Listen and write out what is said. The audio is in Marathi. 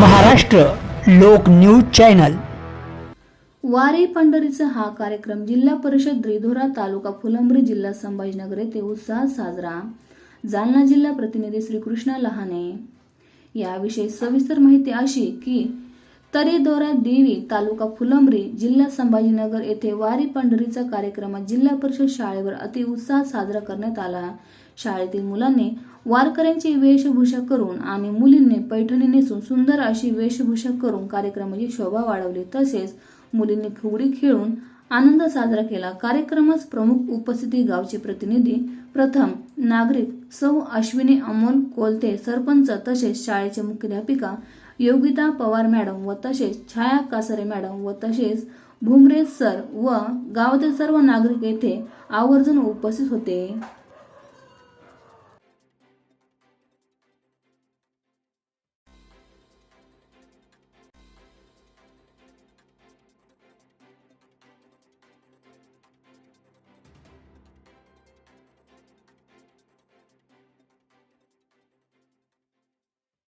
महाराष्ट्र लोक न्यूज चॅनल. वारे पंढरीचा हा कार्यक्रम जिल्हा परिषद रिधोरा तालुका फुलंब्री जिल्हा संभाजीनगर येथे उत्साहात साजरा. जालना जिल्हा प्रतिनिधी श्रीकृष्णा लहाने. याविषयी सविस्तर माहिती अशी की तरीदोरा देवी तालुका फुलंब्री जिल्हा संभाजीनगर येथे वारी पंढरीचा कार्यक्रम जिल्हा परिषद शाळेवर अतिउत्साहात साजरा करण्यात आला. शाळेतील मुलांनी वारकऱ्यांची वेशभूषा करून आणि मुलींनी पैठणी नेसून सुंदर अशी वेशभूषा करून कार्यक्रमाची शोभा वाढवली. तसेच मुलींनी फुगडी खेळून आनंद साजरा केला. कार्यक्रमास प्रमुख उपस्थिती गावचे प्रतिनिधी प्रथम नागरिक सौ अश्विनी अमोल कोलते सरपंच तसेच शाळेचे मुख्याध्यापिका योगिता पवार मॅडम व तसेच छाया कासरे मॅडम व तसेच भुमरे सर व गावातील सर्व नागरिक येथे आवर्जून उपस्थित होते.